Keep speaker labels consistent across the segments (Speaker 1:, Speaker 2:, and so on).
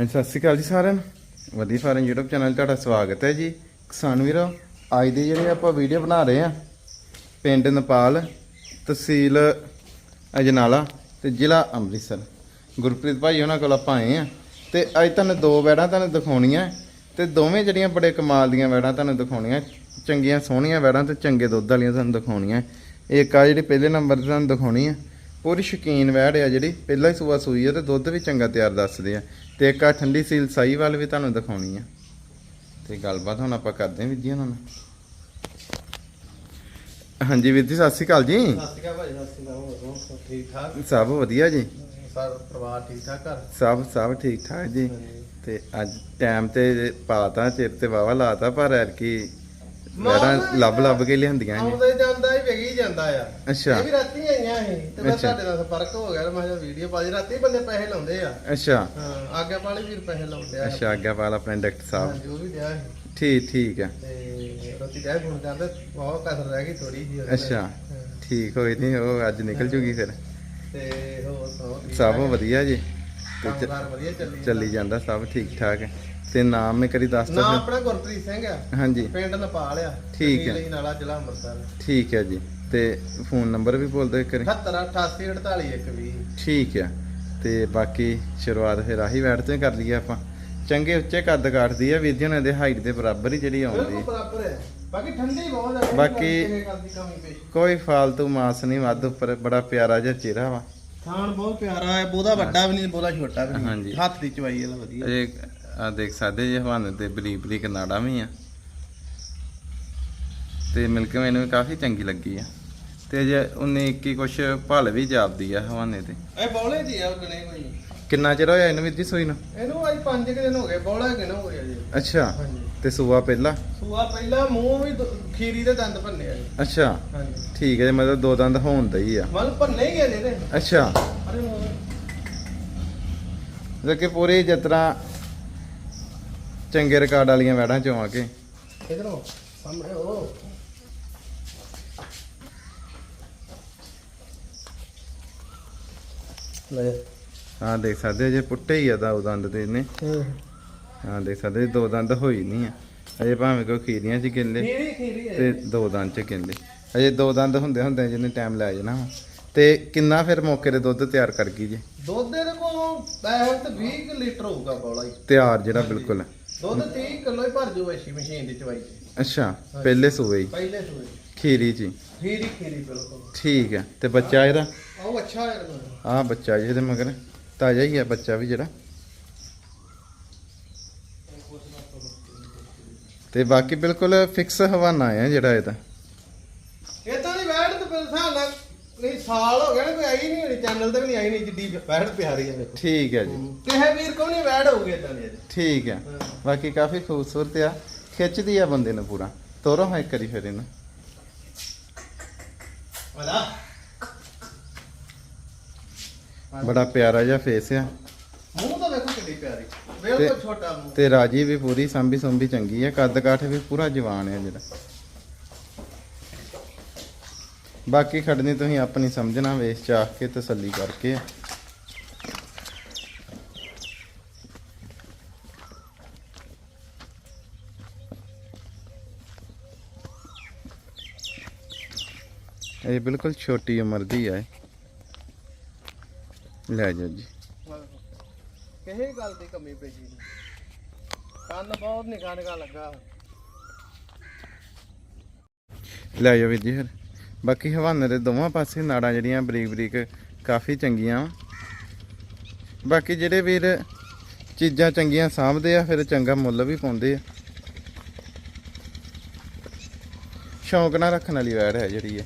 Speaker 1: ਹਾਂਜੀ, ਸਤਿ ਸ਼੍ਰੀ ਅਕਾਲ ਜੀ ਸਾਰਿਆਂ ਨੂੰ। ਵਧੀਆ ਫਾਰਮ YouTube ਚੈਨਲ ਤੁਹਾਡਾ ਸਵਾਗਤ ਹੈ ਜੀ। ਕਿਸਾਨ ਵੀਰੋ, ਅੱਜ ਦੀ ਜਿਹੜੀ ਆਪਾਂ ਵੀਡੀਓ ਬਣਾ ਰਹੇ ਆ ਪਿੰਡ ਨੇਪਾਲ, ਤਹਿਸੀਲ ਅਜਨਾਲਾ ਤੇ ਜ਼ਿਲ੍ਹਾ ਅੰਮ੍ਰਿਤਸਰ। ਗੁਰਪ੍ਰੀਤ ਭਾਈ ਉਹਨਾਂ ਕੋਲ ਆਪਾਂ ਆਏ ਆ ਤੇ ਅੱਜ ਤੁਹਾਨੂੰ ਦੋ ਵੈੜਾਂ ਤੁਹਾਨੂੰ ਦਿਖਾਉਣੀਆਂ ਤੇ ਦੋਵੇਂ ਜਿਹੜੀਆਂ ਬੜੇ ਕਮਾਲ ਦੀਆਂ ਵੈੜਾਂ ਤੁਹਾਨੂੰ ਦਿਖਾਉਣੀਆਂ, ਚੰਗੀਆਂ ਸੋਹਣੀਆਂ ਵੈੜਾਂ ਤੇ ਚੰਗੇ ਦੁੱਧ ਵਾਲੀਆਂ ਤੁਹਾਨੂੰ ਦਿਖਾਉਣੀਆਂ। ਇੱਕ ਆ ਜਿਹੜੀ ਪਹਿਲੇ ਨੰਬਰ ਤੇ ਤੁਹਾਨੂੰ ਦਿਖਾਉਣੀ ਆ ਪੂਰੀ ਸ਼ੌਕੀਨ ਵੈੜ ਆ ਜਿਹੜੀ ਪਹਿਲਾਂ ਹੀ ਸੂਆ ਸੂਈ ਆ ਤੇ ਦੁੱਧ ਵੀ ਚੰਗਾ ਤਿਆਰ ਦੱਸਦੇ ਆ। ਤੇ ਇੱਕ ਆ ਠੰਡੀ ਸੀਲ ਸਾਈ ਵਾਲ ਵੀ ਤੁਹਾਨੂੰ ਦਿਖਾਉਣੀ ਆ। ਤੇ ਗੱਲਬਾਤ ਹੁਣ ਆਪਾਂ ਕਰਦੇ ਹਾਂ ਜੀ ਉਹਨਾਂ ਨਾਲ। ਹਾਂਜੀ ਵੀਰ ਜੀ ਸਤਿ ਸ਼੍ਰੀ ਅਕਾਲ ਜੀ।
Speaker 2: ਸਤਿ ਸ਼੍ਰੀ ਅਕਾਲ ਭਾਈ ਸਤਿ ਸ਼੍ਰੀ ਅਕਾਲ? ਸਭ ਠੀਕ ਠਾਕ?
Speaker 1: ਸਭ ਵਧੀਆ ਜੀ।
Speaker 2: ਸਾਰਾ ਪਰਿਵਾਰ ਠੀਕ ਠਾਕ ਘਰ?
Speaker 1: ਸਭ ਸਭ ਠੀਕ ਠਾਕ ਜੀ। ਤੇ ਅੱਜ ਟਾਈਮ ਤੇ ਪਾਤਾ ਚਿਰ ਤੇ ਵਾਵਾ ਲਾਤਾ ਪਰ ਐਰ ਕੀ ਵੈੜਾਂ ਲੱਭ ਲੱਭ ਕੇ ਲਿਆਂਦੀਆਂ ਜੀ
Speaker 2: ਆਉਂਦਾ ਹੀ ਜਾਂਦਾ ਹੀ ਵਿਗੀ ਜਾਂਦਾ ਆ।
Speaker 1: ਅੱਛਾ।
Speaker 2: ਇਹ ਵੀ ਰਾਤੀ ਆਈਆਂ ਸੀ ਤੇ ਮੈਂ
Speaker 1: ਅੱਛਾ।
Speaker 2: ਤੁਹਾਡੇ ਨਾਲ ਸੰਪਰਕ ਹੋ ਗਿਆ ਤੇ ਮੈਂ ਕਿਹਾ ਵੀਡੀਓ ਪਾ ਦੀ ਰਾਤੀ ਬੰਦੇ ਪੈਸੇ ਲਾਉਂਦੇ ਆ।
Speaker 1: ਅੱਛਾ।
Speaker 2: ਹਾਂ ਆਗਿਆ ਵਾਲੇ ਵੀਰ ਪੈਸੇ ਲਾਉਂਦੇ ਆ।
Speaker 1: ਅੱਛਾ ਆਗਿਆਪਾਲ ਆਪਣੇ ਡਾਕਟਰ ਸਾਹਿਬ।
Speaker 2: ਹਾਂਜੀ ਉਹ ਵੀ ਦਿਆ ਸੀ।
Speaker 1: ਠੀਕ ਠੀਕ ਹੈ
Speaker 2: ਤੇ ਰੋਟੀ ਕਹਿ ਫੋਨ ਕਰਦੇ ਬਹੁਤ ਕਸਰ ਰਹਿ ਗਈ ਥੋੜੀ ਜੀ
Speaker 1: ਅੱਛਾ। ਠੀਕ ਹੋਈ ਨਹੀਂ ਉਹ ਅੱਜ ਨਿਕਲ ਜੂਗੀ ਫਿਰ।
Speaker 2: ਤੇ ਹੋਰ ਸੁਣਾਓ ਠੀਕ
Speaker 1: ਸਭ
Speaker 2: ਠਾਕ?
Speaker 1: ਵਧੀਆ ਜੀ। ਤੇ ਚ-
Speaker 2: ਕੰਮਕਾਰ ਵਧੀਆ ਚੱਲੀ
Speaker 1: ਚੱਲੀ ਜਾਂਦਾ ਸਭ ਠੀਕ ਠਾਕ ਹੈ ਤੇ ਨਾਮ ਮੈਂ ਕਰੀ ਦੱਸ
Speaker 2: ਨਾ
Speaker 1: ਤਾ
Speaker 2: ਆਪਣਾ ਗੁਰਪ੍ਰੀਤ ਸਿੰਘ ਆ।
Speaker 1: ਹਾਂਜੀ।
Speaker 2: ਪਿੰਡ ਨੇਪਾਲ ਆ।
Speaker 1: ਠੀਕ ਹੈ।
Speaker 2: ਨਾਲਾ ਜ਼ਿਲ੍ਹਾ ਅੰਮ੍ਰਿਤਸਰ।
Speaker 1: ਠੀਕ ਹੈ ਜੀ। ਤੇ ਫੋਨ ਨੰਬਰ ਵੀ ਬੋਲ ਦਿਓ ਕਰੀ
Speaker 2: 78 88 48 120
Speaker 1: ਠੀਕ ਹੈ ਤੇ ਬਾਕੀ ਸ਼ੁਰੂਆਤ ਫਿਰ ਆਹੀ ਵੈਟ ਤੋਂ ਹੀ ਕਰ ਲਈਏ ਆਪਾਂ। ਚੰਗੇ ਉੱਚੇ ਕੱਦ ਕਾਟਦੀ ਆ ਵੀਰ ਉਹਨਾਂ ਦੇ ਹਾਈਟ ਦੇ ਬਰਾਬਰ ਹੀ ਜਿਹੜੀ ਆਉਂਦੀ।
Speaker 2: ਬਿਲਕੁਲ ਬਰਾਬਰ ਹੈ। ਬਾਕੀ ਠੰਡੀ ਬਹੁਤ ਹੈ
Speaker 1: ਬਾਕੀ- ਕੋਈ ਫਾਲਤੂ ਮਾਸ ਨਹੀਂ ਵੱਧ ਉੱਪਰ ਬੜਾ ਪਿਆਰਾ ਜਿਹਾ ਚਿਹਰਾ ਵਾ।
Speaker 2: ਥਾਣ ਬਹੁਤ ਪਿਆਰਾ ਹੈ ਬਹੁਤਾ ਵੱਡਾ ਵੀ ਨਹੀਂ ਬਹੁਤਾ ਛੋਟਾ ਵੀ। ਨਹੀਂ। ਹੱਥ ਦੀ ਚਵਾਈ ਇਹਦਾ ਵਧੀਆ।
Speaker 1: ਆ ਦੇਖ ਸਕਦੇ ਜੇ ਹਵਾਨੇ ਤੇ ਬਰੀਕ ਬਰੀਕ ਨਾੜਾ ਵੀ ਆ। ਤੇ ਮਿਲਕ ਮੈਨੂੰ ਵੀ ਕਾਫੀ ਚੰਗੀ ਲੱਗੀ ਆ। ਤੇ ਜੇ ਉਹਨੇ ਇੱਕ ਹੀ ਕੁਛ ਭਲ ਵੀ ਜਾਪਦੀ ਆ ਹਵਾਨੇ ਤੇ।
Speaker 2: ਇਹ ਬੌਲੇ ਜੀ ਆ ਗਣੇ ਕੋਈ?
Speaker 1: ਕਿੰਨਾ ਚਿਰ ਹੋਇਆ ਇਹਨੂੰ ਜੀ ਸੂਈ ਨੂੰ?
Speaker 2: ਇਹਨੂੰ ਅੱਜ 5 ਦਿਨ ਹੋ ਗਏ ਬੌਲਾ ਕਿਨ ਹੋ ਗਿਆ ਜੀ।
Speaker 1: ਅੱਛਾ ਤੇ ਸੂਆ ਪਹਿਲਾ?
Speaker 2: ਸੂਆ ਪਹਿਲਾਂ ਮੂੰਹ ਵੀ ਖੀਰੀ ਦੇ ਦੰਦ ਭੰਨੇ ਆ ਜੀ।
Speaker 1: ਅੱਛਾ
Speaker 2: ਹਾਂਜੀ।
Speaker 1: ਠੀਕ ਹੈ ਜੀ, ਮਤਲਬ ਦੋ ਦੰਦ ਹੋਣ ਦਾ ਹੀ ਆ।
Speaker 2: ਮਨ ਭੰਨੇ ਹੀ ਆ ਜਿਹਦੇ
Speaker 1: ਅੱਛਾ।
Speaker 2: ਅਰੇ ਮੂੰਹ।
Speaker 1: ਜੇ ਕਿ ਪੂਰੀ ਜਿਤਨਾ ਚੰਗੇ ਰਿਕਾਰਡ ਵਾਲੀਆਂ ਵੈੜਾਂ ਚੋਂ ਆ ਕੇ।
Speaker 2: ਇਧਰੋਂ ਸਾਹਮਣੇ ਉਹ। ਲੈ।
Speaker 1: ਹਾਂ ਦੇਖ ਸਕਦੇ ਹੋ ਜੇ ਪੁੱਟੇ ਹੀ ਆ ਦਾ ਦੰਦ ਤੇ ਇਹਨੇ। ਹਾਂ। ਦੇਖ ਸਕਦੇ ਦੋ ਦੰਦ ਹੋਈ ਨਹੀਂ ਆ। ਅਜੇ ਭਾਵੇਂ ਕੋਈ ਖੀਰੀਆਂ ਚ ਕਿੰਲੇ
Speaker 2: ਖੀਰੀ ਖੀਰੀ ਹੈ।
Speaker 1: ਤੇ ਦੋ ਦੰਦ ਚ ਕਿੰਲੇ। ਅਜੇ ਦੋ ਦੰਦ ਹੁੰਦੇ ਹੁੰਦੇ ਜਿੰਨੇ ਟਾਈਮ ਲੈ ਜਾਣਾ ਵਾ। ਤੇ ਕਿੰਨਾ ਫਿਰ ਮੌਕੇ ਦੇ ਦੁੱਧ ਤਿਆਰ ਕਰ ਗਈ ਜੀ?
Speaker 2: ਦੁੱਧ ਦੇ ਕੋਲ ਐ ਤੇ 20 ਕੁ ਲੀਟਰ ਹੋਊਗਾ ਬੌਲਾ ਹੀ।
Speaker 1: ਤਿਆਰ ਜਿਹੜਾ ਬਿਲਕੁਲ।
Speaker 2: ਦੁੱਧ 30 ਕਿਲੋ ਹੀ ਭਰ ਜੂ ਵੈਸੀ ਮਸ਼ੀਨ ਦੀ ਚਵਾਈ ਚ।
Speaker 1: ਅੱਛਾ ਪਹਿਲੇ ਸੂਏ ਹੀ?
Speaker 2: ਪਹਿਲੇ ਸੂਏ
Speaker 1: ਖੀਰੀ ਜੀ।
Speaker 2: ਖੀਰੀ ਖੀਰੀ ਬਿਲਕੁਲ।
Speaker 1: ਠੀਕ ਹੈ ਤੇ ਬੱਚਾ ਇਹਦਾ?
Speaker 2: ਉਹ ਅੱਛਾ ਹੈ
Speaker 1: ਆਹ ਬੱਚਾ ਜੀ ਇਹਦੇ ਮਗਰ। ਤਾਜ਼ਾ ਹੀ ਆ ਬੱਚਾ ਵੀ ਜਿਹੜਾ। ਤੇ ਬਾਕੀ ਬਿਲਕੁਲ ਫਿਕਸ ਹਵਾਨਾ ਆ ਜਿਹੜਾ ਇਹਦਾ
Speaker 2: ਇਹ ਤਾਂ ਨਹੀਂ ਵੈੜ ਤੇ ਫਿਰ ਹਿਸਾਬ ਨਾਲ ਨਹੀਂ ਸਾਲ ਹੋ ਗਿਆ ਨਾ ਕੋਈ ਆਈ ਨਹੀਂ ਹੋਣੀ ਚੈਨਲ ਤੇ ਵੀ ਨਹੀਂ ਆਈ ਨਹੀਂ ਜਿੱਡੀ ਵੈੜ ਪਿਆਰੀ ਹੈ ਵੇਖੋ।
Speaker 1: ਠੀਕ ਹੈ ਜੀ।
Speaker 2: ਕਿਸੇ ਵੀਰ ਕੋਲ ਨਹੀਂ ਵੈੜ ਹੋਊਗੀ ਇਦਾਂ ਦੀ
Speaker 1: ਠੀਕ ਹੈ। ਬਾਕੀ ਕਾਫੀ ਖੂਬਸੂਰਤ ਆ। ਖਿੱਚਦੀ ਆ ਬੰਦੇ ਨੂੰ ਪੂਰਾ। ਤੋਰੋ ਹਾਂ ਇੱਕ ਵਾਰੀ ਫਿਰ ਇਹਨੂੰ।
Speaker 2: ਵਾਲਾ।
Speaker 1: ਬੜਾ ਪਿਆਰਾ ਜਿਹਾ ਫੇਸ ਆ।
Speaker 2: ਮੂੰਹ ਤਾਂ ਵੇਖੋ ਕਿੰਨੀ ਪਿਆਰੀ। ਬਿਲਕੁਲ ਛੋਟਾ ਮੂੰਹ।
Speaker 1: ਤੇ ਰਾਜੀ ਵੀ ਪੂਰੀ ਸੰਭੀ ਸੰਭੀ ਚੰਗੀ ਆ। ਕੱਦ ਕਾਠ ਵੀ ਪੂਰਾ ਜਵਾਨ ਆ ਜਿਹੜਾ ਬਾਕੀ ਖੜਨੀ ਤੁਸੀਂ ਆਪਣੀ ਸਮਝਣਾ ਵੇਚ ਚਾਖ ਕੇ ਤਸੱਲੀ ਕਰਕੇ। ਇਹ ਬਿਲਕੁਲ ਛੋਟੀ ਉਮਰ ਦੀ ਹੈ ਲੈ ਜਾਓ ਜੀ।
Speaker 2: ਕਿਸੇ ਗੱਲ ਦੀ ਕਮੀ ਪੇਜੀ ਨਹੀਂ ਕੰਨ ਬਹੁਤ ਨਿਕਾ ਨਿਕਾ ਲੱਗਾ।
Speaker 1: ਲੈ ਜਾਓ ਵੀਰ ਜੀ ਫਿਰ। ਬਾਕੀ ਹਵਾਨੇ ਦੇ ਦੋਵਾਂ ਪਾਸੇ ਨਾੜਾਂ ਜਿਹੜੀਆਂ ਬਰੀਕ ਬਰੀਕ ਕਾਫੀ ਚੰਗੀਆਂ ਬਾਕੀ ਜਿਹੜੇ ਵੀਰ ਚੀਜ਼ਾਂ ਚੰਗੀਆਂ ਸਾਂਭਦੇ ਆ, ਫਿਰ ਚੰਗਾ ਮੁੱਲ ਵੀ ਪਾਉਂਦੇ ਆ। ਸ਼ੌਂਕ ਨਾਲ ਰੱਖਣ ਵਾਲੀ ਵੈੜ ਹੈ ਜਿਹੜੀ ਹੈ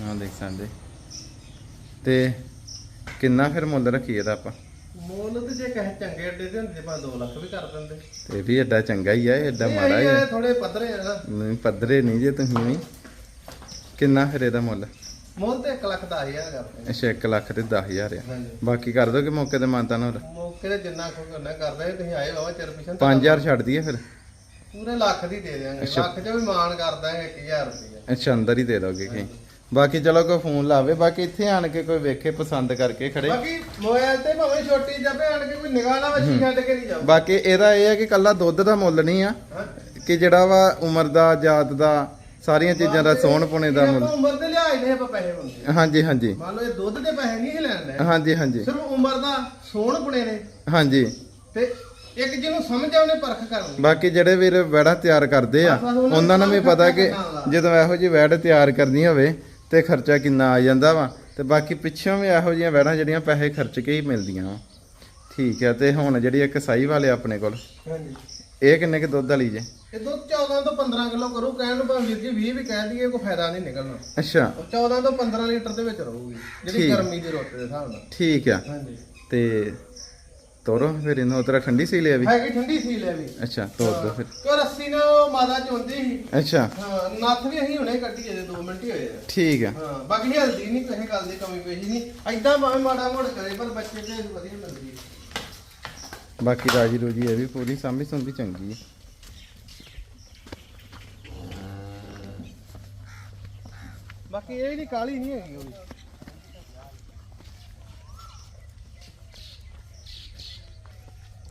Speaker 1: ਹਾਂ ਦੇਖ ਸਕਦੇ। ਤੇ ਕਿੰਨਾ ਫਿਰ ਮੁੱਲ ਰੱਖੀਏ ਦਾ ਆਪਾਂ?
Speaker 2: ਮੁੱਲ ਤੇ ਜੇ ਕਹੇ ਚੰਗੇ ਅੱਡੇ ਦੇ ਹੁੰਦੇ ਪਾ 2 ਲੱਖ ਵੀ ਕਰ ਦਿੰਦੇ।
Speaker 1: ਤੇ ਵੀ ਐਡਾ ਚੰਗਾ ਹੀ ਆ ਐਡਾ ਮਾੜਾ ਹੀ ਆ।
Speaker 2: ਥੋੜੇ ਪੱਧਰੇ ਆ
Speaker 1: ਨਹੀਂ ਪੱਧਰੇ ਨਹੀਂ ਜੇ ਤੁਸੀਂ ਵੀ। ਕਿੰਨਾ ਫਿਰ ਇਹਦਾ ਮੁੱਲ?
Speaker 2: ਮੁੱਲ ਤੇ 1 ਲੱਖ 10000 ਕਰਦੇ
Speaker 1: ਅੱਛਾ 1 ਲੱਖ ਤੇ 10000 ਆ। ਬਾਕੀ ਕਰ ਦੋਗੇ ਮੌਕੇ ਤੇ ਮਾਨਤਾ ਨੂੰ
Speaker 2: ਮੌਕੇ ਤੇ ਜਿੰਨਾ ਕੋ ਕਰਨਾ ਕਰਦੇ ਤੁਸੀਂ ਆਏ ਬਾਬਾ ਚਿਰ ਪਿਛਨ
Speaker 1: 5000 ਛੱਡ ਦਈਏ ਫਿਰ?
Speaker 2: ਪੂਰੇ ਲੱਖ ਦੀ ਦੇ
Speaker 1: ਅੱਛਾ।
Speaker 2: ਲੱਖ ਚ ਵੀ ਮਾਨ ਕਰ ਦਾਂਗੇ 1000 ਰੁਪਏ
Speaker 1: ਅੱਛਾ ਅੰਦਰ ਹੀ ਦੇ ਦੋਗੇ ਕਿ ਬਾਕੀ ਚਲੋ ਕੋਈ ਫੋਨ ਲਾਵੇ ਬਾਕੀ ਇੱਥੇ ਆਣ ਕੇ ਕੋਈ ਵੇਖੇ ਪਸੰਦ ਕਰਕੇ ਖੜੇ।
Speaker 2: ਬਾਕੀ ਮੋਬਾਈਲ ਤੇ ਭਾਵੇਂ ਛੋਟੀ ਜਾਵੇ ਆਣ ਕੇ ਕੋਈ ਨਿਗਾਹ ਨਾ ਵੱਛੀ ਛੱਡ ਕੇ ਨਹੀਂ ਜਾਊ।
Speaker 1: ਬਾਕੀ ਇਹਦਾ ਇਹ ਹੈ ਕਿ ਕੱਲਾ ਦੁੱਧ ਦਾ ਮੁੱਲ ਨਹੀਂ ਆ। ਕਿ ਜਿਹੜਾ ਵਾ ਉਮਰ ਦਾ ਜਾਤ ਦਾ ਸਾਰੀਆਂ ਚੀਜ਼ਾਂ ਦਾ ਸੋਹਣ ਪੁਣੇ ਦਾ ਮੁੱਲ।
Speaker 2: ਉਮਰ ਦੇ ਲਿਹਾਜ਼ ਦੇ ਆਪਾਂ ਪੈਸੇ ਮੰਗਦੇ
Speaker 1: ਹਾਂਜੀ ਹਾਂਜੀ।
Speaker 2: ਮੰਨ ਲਓ ਇਹ ਦੁੱਧ ਦੇ ਪੈਸੇ ਨਹੀਂ ਲੈਣ
Speaker 1: ਹਾਂਜੀ ਹਾਂਜੀ।
Speaker 2: ਸਿਰਫ ਉਮਰ ਦਾ ਸੋਹਣ ਪੁਣੇ ਨੇ।
Speaker 1: ਹਾਂਜੀ।
Speaker 2: ਤੇ ਇੱਕ ਜਿਹਨੂੰ ਸਮਝ ਆ ਉਹਨੇ ਪਰਖ ਕਰਨੀ
Speaker 1: ਬਾਕੀ ਜਿਹੜੇ ਵੀਰ ਵੈੜਾ ਤਿਆਰ ਕਰਦੇ ਆ ਉਹਨਾਂ ਨੂੰ ਵੀ ਪਤਾ ਕਿ ਜਦੋਂ ਇਹੋ ਜਿਹੀ ਵੈੜ ਤਿਆਰ ਕਰਨੀ ਹੋਵੇ ਤੇ ਖਰਚਾ ਕਿੰਨਾ ਆ ਜਾਂਦਾ ਵਾ? ਤੇ ਬਾਕੀ ਪਿੱਛੋਂ ਵੀ ਇਹੋ ਜਿਹੀਆਂ ਵੈੜਾਂ ਜਿਹੜੀਆਂ ਪੈਸੇ ਖਰਚ ਕੇ ਹੀ ਮਿਲਦੀਆਂ ਵਾ। ਠੀਕ ਹੈ ਤੇ ਹੁਣ ਜਿਹੜੀ ਇੱਕ ਸਾਈ ਵਾਲੇ ਆਪਣੇ ਕੋਲ
Speaker 2: ਹਾਂਜੀ।
Speaker 1: ਇਹ ਕਿੰਨੇ ਕਿ ਦੁੱਧ ਵਾਲੀ ਜੇ?
Speaker 2: ਇਹ ਦੁੱਧ 14 ਤੋਂ 15 ਕਿਲੋ ਕਰੂ ਕਹਿਣ ਨੂੰ ਭਾਵੇਂ ਵੀਰ ਜੀ 20 ਵੀ ਕਹਿ ਦਈਏ ਕੋਈ ਫਾਇਦਾ ਨਹੀਂ ਨਿਕਲਣਾ।
Speaker 1: ਅੱਛਾ।
Speaker 2: ਉਹ 14 ਤੋਂ 15 ਲੀਟਰ ਦੇ ਵਿੱਚ ਰਹੂਗੀ ਜਿਹੜੀ
Speaker 1: ਠੀਕ।
Speaker 2: ਗਰਮੀ ਦੀ ਰੋਟੀ ਦੇ ਹਿਸਾਬ ਨਾਲ।
Speaker 1: ਠੀਕ ਆ।
Speaker 2: ਹਾਂਜੀ।
Speaker 1: ਤੇ ਤੋਰੋ ਫਿਰ ਇਹਨੂੰ ਉਤਰਾ ਠੰਡੀ ਸੀ ਲਿਆ ਵੀ?
Speaker 2: ਹੈਗੀ ਠੰਡੀ ਸੀ ਲੈ ਵੀ।
Speaker 1: ਅੱਛਾ ਤੋਰ ਦੋ ਫਿਰ।
Speaker 2: ਕੋ ਰੱਸੀ ਨਾਲ ਉਹ ਮਾਦਾ ਚੁੰਦੀ ਸੀ।
Speaker 1: ਅੱਛਾ।
Speaker 2: ਹਾਂ ਨੱਥ ਵੀ ਅਸੀਂ ਹੁਣੇ ਕੱਢੀ ਜੇ 2 ਮਿੰਟ ਹੀ ਹੋਏ ਆ।
Speaker 1: ਠੀਕ ਆ।
Speaker 2: ਹਾਂ ਬਾਕੀ ਹਲਦੀ ਨਹੀਂ ਕਿਸੇ ਗੱਲ ਦੀ ਕਮੀ ਪੇਸ਼ੀ ਨਹੀਂ ਐਦਾਂ ਭਾਵੇਂ ਮਾੜਾ ਮੋੜ ਕਰੇ ਪਰ ਬੱਚੇ ਤੇ ਵਧੀਆ ਮਿਲਦੀ ਹੈ
Speaker 1: ਬਾਕੀ ਰਾਜੀ ਰੋਜੀ ਇਹ ਵੀ ਪੂਰੀ ਸਾਂਭੀ ਸੁੰਭੀ ਚੰਗੀ ਹੈ
Speaker 2: ਬਾਕੀ ਇਹ ਨਹੀਂ ਕਾਲੀ ਨਹੀਂ ਹੈਗੀ ਉਹ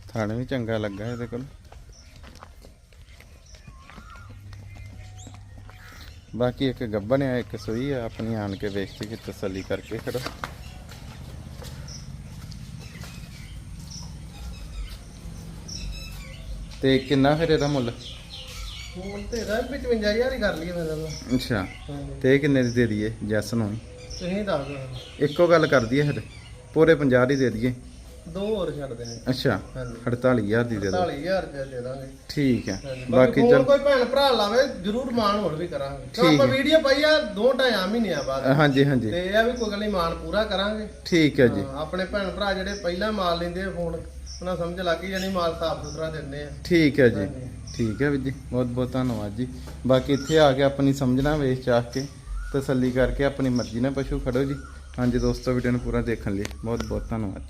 Speaker 1: ਥਾਣੇ ਵੀ ਚੰਗਾ ਲੱਗਾ ਇਹਦੇ ਕੋਲ। ਬਾਕੀ ਇੱਕ ਗੱਬਨ ਆ ਇੱਕ ਸੋਈ ਆ ਆਪਣੀ ਆਣ ਕੇ ਵੇਖ ਕੇ ਤਸੱਲੀ ਕਰਕੇ ਖੜੋ। ਤੇ ਕਿੰਨਾ ਫਿਰ ਇਹਦਾ ਮੁੱਲ?
Speaker 2: ਹੁਣ ਤੇ ਇਹਦਾ 55000 ਹੀ ਕਰ ਲਈਏ ਮੇਰੇ ਨਾਲ
Speaker 1: ਅੱਛਾ ਤੇ ਇਹ ਕਿੰਨੇ ਦੀ ਦੇ ਦਈਏ? ਜੈਸ ਨੂੰ
Speaker 2: ਤੁਸੀਂ ਦੱਸ ਦਿਓ।
Speaker 1: ਇੱਕੋ ਗੱਲ ਕਰ ਦਈਏ ਫਿਰ ਪੂਰੇ 50 ਦੀ ਦੇ ਦਈਏ।
Speaker 2: ਦੋ ਹੋਰ ਛੱਡ ਦੇਣੇ
Speaker 1: ਅੱਛਾ
Speaker 2: ਹਾਂਜੀ।
Speaker 1: 48000 ਦੀ ਦੇ ਦੋ
Speaker 2: 40000 ਰੁਪਏ ਦੇ ਦਾਂਗੇ।
Speaker 1: ਠੀਕ ਹੈ। ਬਾਕੀ ਚਲ
Speaker 2: ਕੋਈ ਭੈਣ ਭਰਾ ਲਾਵੇ ਜਰੂਰ ਮਾਨ ਹੋਰ ਵੀ ਕਰਾਂਗੇ।
Speaker 1: ਠੀਕ
Speaker 2: ਆਪਾਂ। ਵੀਡੀਓ ਪਾਈ ਆ ਦੋ ਢਾਈ ਮਹੀਨਿਆਂ ਬਾਅਦ।
Speaker 1: ਹਾਂਜੀ ਹਾਂਜੀ।
Speaker 2: ਤੇ ਇਹ ਆ ਵੀ ਕੋਈ ਗੱਲ ਨਹੀਂ ਮਾਨ ਪੂਰਾ ਕਰਾਂਗੇ।
Speaker 1: ਠੀਕ ਹੈ ਜੀ।
Speaker 2: ਆਪਣੇ ਭੈਣ ਭਰਾ ਜਿਹੜੇ ਪਹਿਲਾਂ ਮਾਲ ਲੈਂਦੇ ਫੋਨ ਉਹਨਾਂ ਸਮਝ ਲੱਗ ਗਈ ਜਾਨੀ ਮਾਲ ਸਾਫ਼ ਸੁਥਰਾ ਦਿੰਦੇ ਆ।
Speaker 1: ਠੀਕ ਹੈ ਜੀ। ਠੀਕ ਹੈ ਵੀਰ ਜੀ। ਬਹੁਤ ਬਹੁਤ ਧੰਨਵਾਦ ਜੀ। ਬਾਕੀ ਇੱਥੇ ਆ ਕੇ ਆਪਣੀ ਸਮਝਣਾ ਵੇਚ ਚਾਹ ਕੇ ਤਸੱਲੀ ਕਰਕੇ ਆਪਣੀ ਮਰਜ਼ੀ ਨਾਲ ਪਸ਼ੂ ਖੜੋ ਜੀ। ਹਾਂਜੀ ਦੋਸਤੋ ਵੀਡੀਓ ਨੂੰ ਪੂਰਾ ਦੇਖਣ ਲਈ ਬਹੁਤ ਬਹੁਤ ਧੰਨਵਾਦ